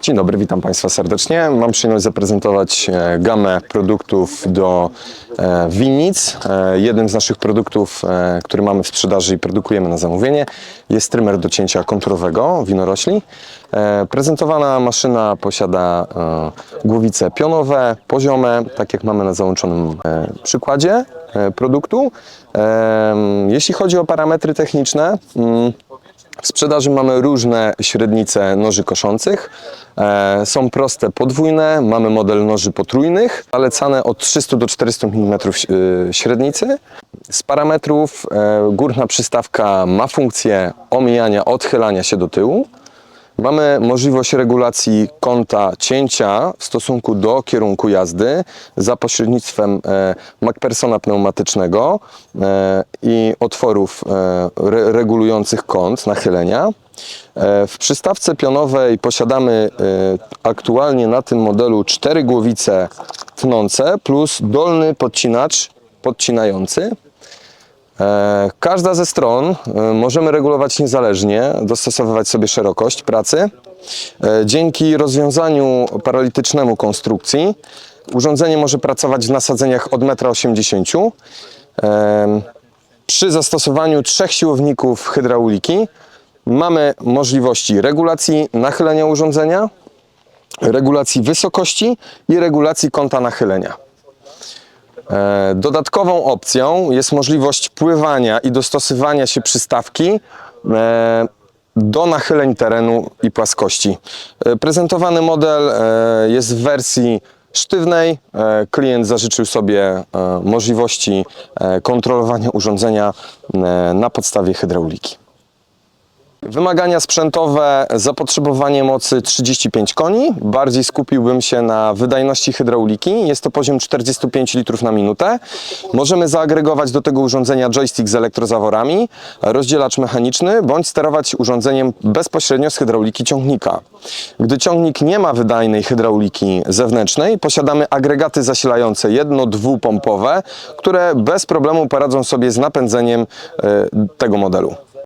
Dzień dobry, witam Państwa serdecznie. Mam przyjemność zaprezentować e, gamę produktów do e, winnic. E, Jednym z naszych produktów, który mamy w sprzedaży i produkujemy na zamówienie, jest trymer do cięcia konturowego winorośli. Prezentowana maszyna posiada głowice pionowe, poziome, tak jak mamy na załączonym przykładzie produktu. Jeśli chodzi o parametry techniczne, mm, w sprzedaży mamy różne średnice noży koszących. E, są proste podwójne, mamy model noży potrójnych, zalecane od 300 do 400 mm y, średnicy. Z parametrów e, górna przystawka ma funkcję omijania, odchylania się do tyłu. Mamy możliwość regulacji kąta cięcia w stosunku do kierunku jazdy za pośrednictwem e, MacPersona pneumatycznego e, i otworów e, re, regulujących kąt nachylenia. W przystawce pionowej posiadamy aktualnie na tym modelu cztery głowice tnące plus dolny podcinacz podcinający. E, Każda ze stron e, możemy regulować niezależnie, dostosowywać sobie szerokość pracy. E, Dzięki rozwiązaniu paralitycznemu konstrukcji urządzenie może pracować w nasadzeniach od 1,80 m. Przy zastosowaniu trzech siłowników hydrauliki mamy możliwości regulacji nachylenia urządzenia, regulacji wysokości i regulacji kąta nachylenia. E, Dodatkową opcją jest możliwość pływania i dostosowywania się przystawki e, do nachyleń terenu i płaskości. E, Prezentowany model jest w wersji sztywnej. Klient zażyczył sobie możliwości kontrolowania urządzenia na podstawie hydrauliki. Wymagania sprzętowe, zapotrzebowanie mocy 35 koni. Bardziej skupiłbym się na wydajności hydrauliki. Jest to poziom 45 litrów na minutę. Możemy zaagregować do tego urządzenia joystick z elektrozaworami, rozdzielacz mechaniczny, bądź sterować urządzeniem bezpośrednio z hydrauliki ciągnika. Gdy ciągnik nie ma wydajnej hydrauliki zewnętrznej, posiadamy agregaty zasilające jedno-dwupompowe, które bez problemu poradzą sobie z napędzeniem e, tego modelu.